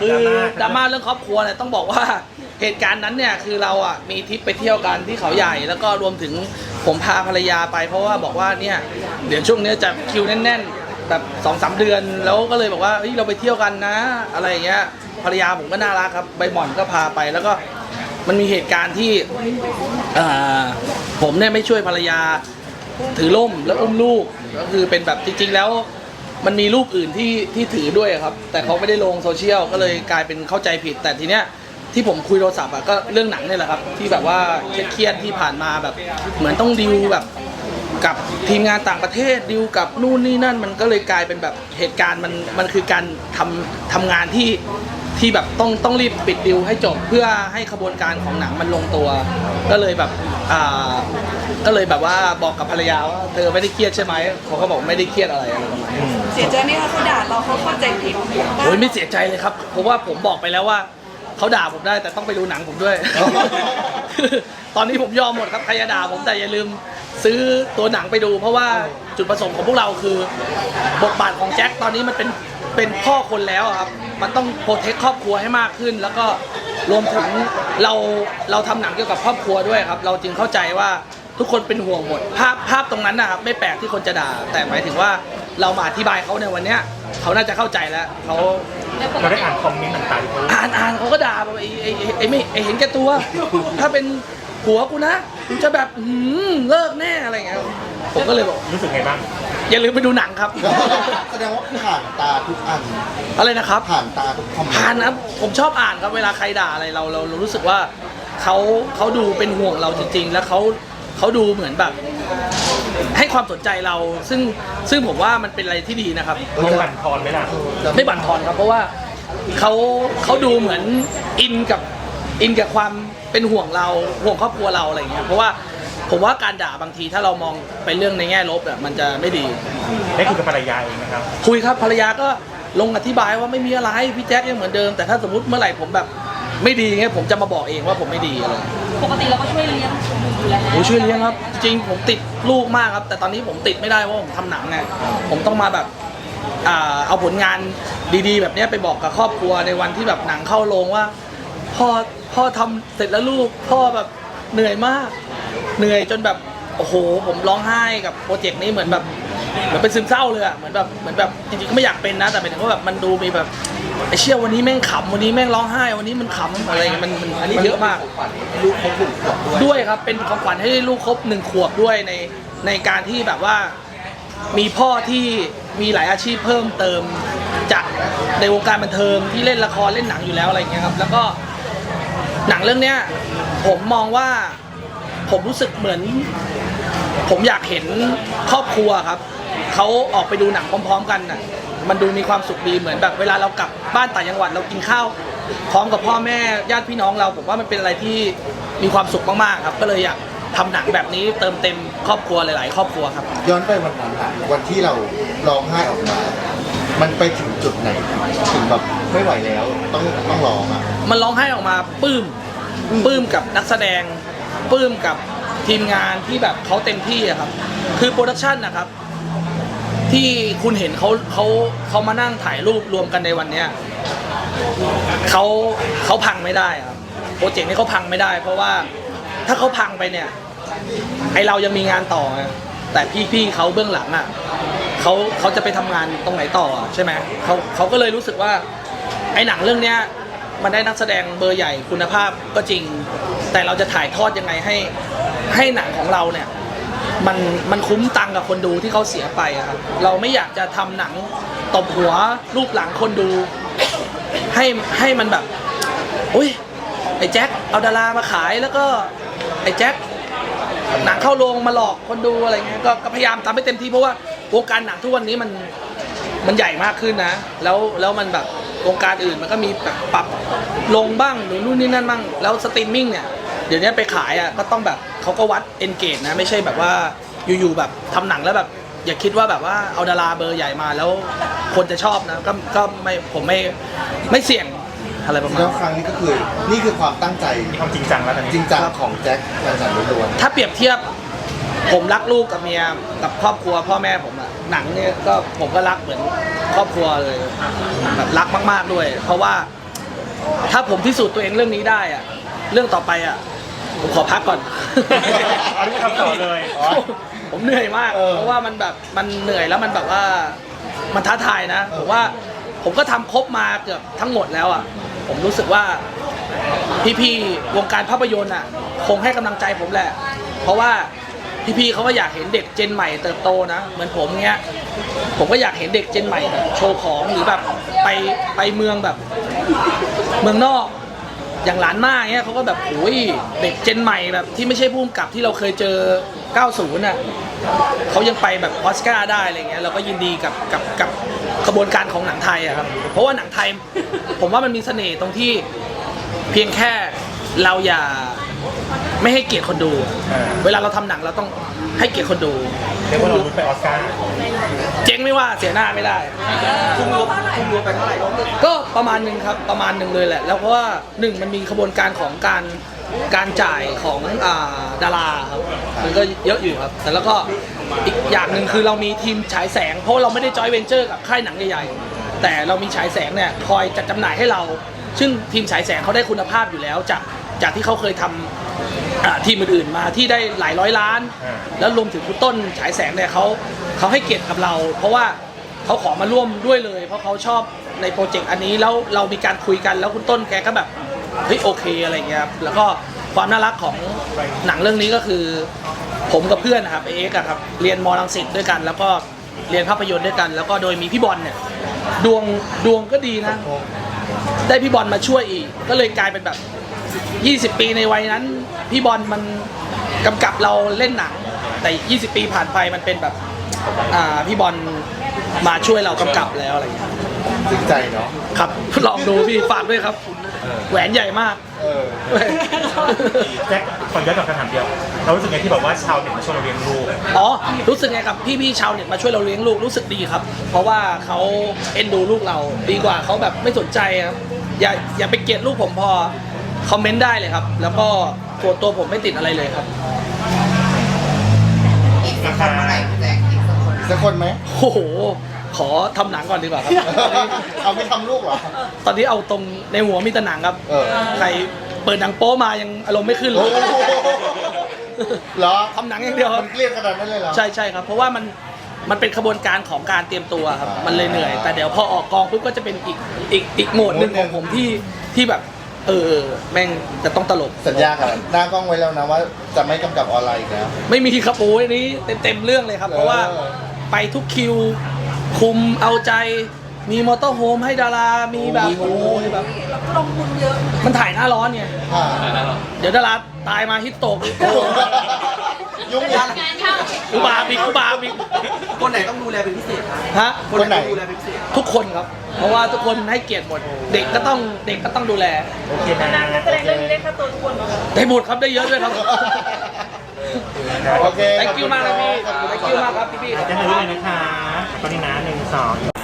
คือดราม่าเรื่องครอบครัวเนี่ยต้องบอกว่าเหตุการณ์นั้นเนี่ยคือเราอะมีทริปไปเที่ยวกันที่เขาใหญ่ แล้วก็รวมถึงผมพาภรรยาไป เพราะว่าบอกว่าเนี่ยเดี๋ยวช่วงนี้จะคิวแน่นๆแบบสองสามเดือนแล้วก็เลยบอกว่าเฮ้ยเราไปเที่ยวกันนะ อะไรอย่างเงี้ยภรรยาผมก็น่ารักครับใบหม่อนก็พาไปแล้วก็มันมีเหตุการณ์ที่อ่าผมเนี่ยไม่ช่วยภรรยาถือล่มแล้วอุ้มลูกก็คือเป็นแบบจริงๆแล้ว มันมีรูปอื่นที่ที่ถือด้วยครับ แต่เขาไม่ได้ลงโซเชียลก็เลยกลายเป็นเข้าใจผิด แต่ทีเนี้ยที่ผมคุยโทรศัพท์อะก็เรื่องหนังเนี่ยแหละครับ ที่แบบว่าเครียดๆที่ผ่านมาแบบ เหมือนต้องดิวแบบ กับทีมงานต่างประเทศดิวกับนู่นนี่นั่นมันก็เลยกลายเป็นแบบเหตุการณ์มันมันคือการทำทำงานที่ ที่แบบต้องต้องรีบปิดดิวให้จบเพื่อให้ขบวนการของหนังมันลงตัว ก็เลยแบบอ่าก็เลยแบบว่าบอกกับภรรยาว่าเธอไม่ได้เครียดใช่ไหมเขาก็บอกไม่ได้เครียดอะไรอะไรประมาณนี้เสียใจไหมคะเขาด่าเราเขาเข้าใจผิดโอ้ยไม่เสียใจเลยครับเพราะว่าผมบอกไปแล้วว่าเขาด่าผมได้แต่ต้องไปดูหนังผมด้วย ตอนนี้ผมยอมหมดครับใครจะด่าผมแต่อย่าลืม ซื้อตัวหนังไปดู เพราะว่าจุดประสงค์ของพวกเราคือบทบาทของแจ็คตอนนี้มันเป็นเป็นพ่อคนแล้วอะครับ มันต้องโปรเทคครอบครัวให้มากขึ้น แล้วก็รวมถึงเราเราทำหนังเกี่ยวกับครอบครัวด้วยครับ เราจึงเข้าใจว่าทุกคนเป็นห่วงหมด ภาพภาพตรงนั้นนะครับไม่แปลกที่คนจะด่า แต่หมายถึงว่าเรามาอธิบายเขาในวันเนี้ยเขาน่าจะเข้าใจแล้วเขาเราได้อ่านคอมเมนต์ต่างๆที่เขา อ่านอ่านเขาก็ด่าแบบไอ้ไอ้ไอ้ไอ้ไม่ไอ้เห็นแก่ตัว ถ้าเป็น ผัวกูนะกูจะแบบอื้อหือเลิกแน่อะไรเงี้ยผมก็เลยบอก รู้สึกไงบ้าง อย่าลืมไปดูหนังครับ แสดงว่าผ่านตาทุกอัน อะไรนะครับ ผ่านตาทุกคอมเมนต์ ผ่านนะครับผมชอบอ่านครับเวลาใครด่าอะไรเราเราเรารู้สึกว่าเขาเขาดูเป็นห่วงเราจริง ๆ แล้วเขาเขาดูเหมือนแบบ ให้ความสนใจเรา ซึ่งซึ่งผมว่ามันเป็นอะไรที่ดีนะครับลงบั่นทอนไหมล่ะ ไม่บั่นทอนครับ เพราะว่าเขาเขาดูเหมือนอินกับ อินกับความเป็นห่วงเราห่วงครอบครัวเราอะไรอย่างเงี้ยเพราะว่าผมว่าการด่าบางทีถ้าเรามองไปเรื่องในแง่ลบอะมันจะไม่ดี ได้คุยกับภรรยาเองนะครับ คุยครับภรรยาก็ลงอธิบายว่าไม่มีอะไรพี่แจ๊คยังเหมือนเดิม แต่ถ้าสมมติเมื่อไหร่ผมแบบไม่ดีเงี้ยผมจะมาบอกเองว่าผมไม่ดีอะไรปกติเราก็ช่วยเลี้ยงอยู่แล้วโอ้ช่วยเลี้ยงครับ จริงๆผมติดลูกมากครับ แต่ตอนนี้ผมติดไม่ได้เพราะผมทำหนังไงผมต้องมาแบบอ่าเอาผลงานดีๆ แบบเนี้ยไปบอกกับครอบครัวในวันที่แบบหนังเข้าโรงว่าพ่อ พ่อทำเสร็จแล้วลูก พ่อแบบเหนื่อยมาก เหนื่อยจนแบบโอ้โห ผมร้องไห้กับโปรเจกต์นี้เหมือนแบบเหมือนเป็นซึมเศร้าเลยอะเหมือนแบบเหมือนแบบจริงๆก็ไม่อยากเป็นนะ แต่หมายถึงว่าแบบมันดูมีแบบไอ้เชี่ยวันนี้แม่งขำวันนี้แม่งร้องไห้ วันนี้มันขำอะไรเงี้ยมันมันมันเยอะมากลูกเขาถูกขวบด้วยด้วยครับเป็นของขวัญให้ลูกครบหนึ่งขวบด้วยในในการที่แบบว่ามีพ่อที่มีหลายอาชีพเพิ่มเติมจากในวงการบันเทิงที่เล่นละครเล่นหนังอยู่แล้วอะไรอย่างเงี้ยครับแล้วก็ หนังเรื่องเนี้ยผมมองว่าผมรู้สึกเหมือน ผมอยากเห็นครอบครัวครับเขาออกไปดูหนังพร้อม ๆ กันน่ะมันดูมีความสุขดีเหมือนแบบเวลาเรากลับบ้านต่างจังหวัดเรากินข้าวพร้อมกับพ่อแม่ญาติพี่น้องเรา ผมว่ามันเป็นอะไรที่มีความสุขมากๆครับ ก็เลยอยากทำหนังแบบนี้เติมเต็มครอบครัวหลาย ๆ ครอบครัวครับ ย้อนไปวันนั้นอะวันที่เราร้องไห้ออกมา มันไปถึงจุดไหนถึงแบบไม่ไหวแล้วต้องต้องร้องอะ มันร้องไห้ออกมาปื้มปื้มกับนักแสดงปื้มกับทีมงานที่แบบเขาเต็มที่อะครับ คือโปรดักชันนะครับ ที่คุณเห็นเขาเขาเขามานั่งถ่ายรูปรวมกันในวันเนี้ยเขาเขาพังไม่ได้ครับโปรเจกต์นี้เขาพังไม่ได้ เพราะว่าถ้าเขาพังไปเนี่ยไอเรายังมีงานต่อ แต่พี่ๆเขาเบื้องหลังอะ เขาเขาจะไปทำงานตรงไหนต่ออะใช่ไหมเขาเขาก็เลยรู้สึกว่าไอ้หนังเรื่องเนี้ยมันได้นักแสดงเบอร์ใหญ่คุณภาพก็จริง แต่เราจะถ่ายทอดยังไงให้ให้หนังของเราเนี่ยมันมันคุ้มตังค์กับคนดูที่เขาเสียไปอะครับเราไม่อยากจะทำหนังตบหัวรูปหลังคนดู ให้ให้มันแบบ อุ้ยไอ้แจ็คเอาดารามาขายแล้วก็ไอ้แจ็คหนังเข้าโรงมาหลอกคนดูอะไรเงี้ยก็ก็พยายามทำให้เต็มที่เพราะว่า วงการหนังทุกวันนี้มันมันใหญ่มากขึ้นนะ แล้วแล้วมันแบบวงการอื่นมันก็มีแบบปรับลงบ้างหรือนู่นนี่นั่นบ้างแล้วสตรีมมิ่งเนี่ยเดี๋ยวนี้ไปขายอะก็ต้องแบบเขาก็วัดเอนเกจนะไม่ใช่แบบว่าอยู่ๆแบบทำหนังแล้วแบบอย่าคิดว่าแบบว่าเอาดาราเบอร์ใหญ่มาแล้วคนจะชอบนะก็ก็ไม่ผมไม่ไม่เสี่ยงอะไรประมาณแล้วนั้นครั้งนี้ก็คือนี่คือความตั้งใจมีความจริงจังแล้วตอนนี้จริงจังของแจ็คแฟนฉันล้วนถ้าเปรียบเทียบผมรักลูกกับเมียกับครอบครัวพ่อแม่ผมอะ หนังเนี่ยก็ผมก็รักเหมือนครอบครัวเลยแบบรักมาก ๆด้วย เพราะว่าถ้าผมพิสูจน์ตัวเองเรื่องนี้ได้อะเรื่องต่อไปอะผมขอพักก่อนอันนี้ทำต่อเลยอ๋อ ผมเหนื่อยมาก เออเพราะว่ามันแบบมันเหนื่อยแล้วมันแบบว่ามันท้าทายนะเออ ผมว่าผมก็ทำครบมาเกือบทั้งหมดแล้วอะ ผมรู้สึกว่าพี่ๆวงการภาพยนตร์อะ คงให้กำลังใจผมแหละ เพราะว่า พี่ๆเขาก็อยากเห็นเด็กเจนใหม่เติบโตนะ เหมือนผมเงี้ย ผมก็อยากเห็นเด็กเจนใหม่แบบโชว์ของหรือแบบไปไปเมืองแบบ เมืองนอกอย่างหลานมาเงี้ยเขาก็แบบโอ้ยเด็กเจนใหม่แบบที่ไม่ใช่ผู้กำกับที่เราเคยเจอ 90น่ะเขายังไปแบบออสการ์ได้อะไรเงี้ยเราก็ยินดีกับกับกับกระบวนการของหนังไทยอะครับเพราะว่าหนังไทย ผมว่ามันมีเสน่ห์ตรงที่เพียงแค่เราอย่า ไม่ให้เกียรติคนดูอ่าเวลาเราทำหนังเราต้องให้เกียรติคนดู เรียกว่าเราลุ้นไปออสการ์เจ๊งไม่ว่าเสียหน้าไม่ได้คุณรู้คุณรู้ไปเท่าไหร่ก็ประมาณหนึ่งครับประมาณหนึ่งเลยแหละ แล้วเพราะว่าหนึ่งมันมีขบวนการของการการจ่ายของอ่าดาราครับมันก็เยอะอยู่ครับ แต่แล้วก็อีกอย่างหนึ่งคือเรามีทีมฉายแสง เพราะว่าเราไม่ได้จอยเวนเจอร์กับค่ายหนังใหญ่ๆแต่เรามีฉายแสงเนี่ยคอยจัดจำหน่ายให้เรา ซึ่งทีมฉายแสงเขาได้คุณภาพอยู่แล้วจาก จากที่เขาเคยทำอ่าทีมอื่นๆมาที่ได้หลายร้อยล้านแล้วรวมถึงคุณต้นฉายแสงเนี่ยเขาเขาให้เกียรติกับเรา เพราะว่าเขาขอมาร่วมด้วยเลย เพราะเขาชอบในโปรเจกต์อันนี้แล้วเรามีการคุยกันแล้วคุณต้นแกก็แบบเฮ้ยโอเคอะไรเงี้ยครับแล้วก็ความน่ารักของหนังเรื่องนี้ก็คือ ผมกับเพื่อนนะครับเอกอะครับเรียนมอลังสิตด้วยกัน แล้วก็เรียนภาพยนตร์ด้วยกัน แล้วก็โดยมีพี่บอลเนี่ยดวงดวงก็ดีนะ ได้พี่บอลมาช่วยอีก ก็เลยกลายเป็นแบบ 20 ปีในวัยนั้น พี่บอลมันกำกับเราเล่นหนัง แต่ 20 ปีผ่านไปมันเป็นแบบอ่าพี่บอลมาช่วยเรากำกับแล้วอะไรอย่างเงี้ยซึ้งใจเนาะครับ ลองดูพี่ฝากด้วยครับ แหวนใหญ่มาก เออแจ็คขอย้อนกลับคำถามเดียว เรารู้สึกไงที่บอกว่าชาวเน็ตมาช่วยเราเลี้ยงลูก อ๋อ รู้สึกไงกับพี่ๆชาวเน็ตมาช่วยเราเลี้ยงลูกรู้สึกดีครับ เพราะว่าเขาเอ็นดูลูกเราดีกว่าเขาแบบไม่สนใจครับ อย่าอย่าไปเกลียดลูกผมพอ คอมเมนต์ได้เลยครับ แล้วก็ตัวตัวผมไม่ติดอะไรเลยครับ อีกสักคนเมื่อไหร่พี่แจ๊คอีกสักคนสักคนไหม โอ้โห ขอทำหนังก่อนดีกว่าครับ เอาไม่ทำลูกเหรอ ตอนนี้เอาตรงในหัวมีแต่หนังครับ เออ ใครเปิดหนังโป๊มายังอารมณ์ไม่ขึ้นเลโอ้ย โหเหรอทำหนังอย่างเดียวครับ มันเครียดขนาดนั้นเลยเหรอ ใช่ใช่ครับ เพราะว่ามันมันเป็นขบวนการของการเตรียมตัวครับ มันเลยเหนื่อย แต่เดี๋ยวพอออกกองปุ๊บก็จะเป็นอีกอีกอีกโหมดหนึ่งของผมที่ที่แบบ เออแม่งจะต้องตลก สัญญากับหน้ากล้องไว้แล้วนะว่าจะไม่กำกับออนไลน์อีกแล้ว ไม่มีครับโอ้ยอันนี้เต็มเต็มเรื่องเลยครับ เพราะว่าเออ ไปทุกคิว คุมเอาใจ มีมอเตอร์โฮมให้ดารา มีแบบโอ้ยแบบลงทุนเยอะ มันถ่ายหน้าร้อนไงอ่า เดี๋ยวดาราตายมาฮิตตก ยุ่งยากกูบาบิกกูบาบิกคนไหนต้องดูแลเป็นพิเศษครับฮะ คนไหนต้องดูแลเป็นพิเศษ ทุกคนครับ เพราะว่าทุกคนให้เกียรติหมด เด็กก็ต้องเด็กก็ต้องดูแล โอเคนะแสดงเรื่องนี้ได้ค่าตัวทุกคนไหมคะได้หมดครับได้เยอะด้วยครับ โอเค thank you มากนะพี่ขอบคุณ thank you มากครับพี่ๆคอารับจารย์หนึ่งเลยนะคะตอนนี้นะหนึ่งสอง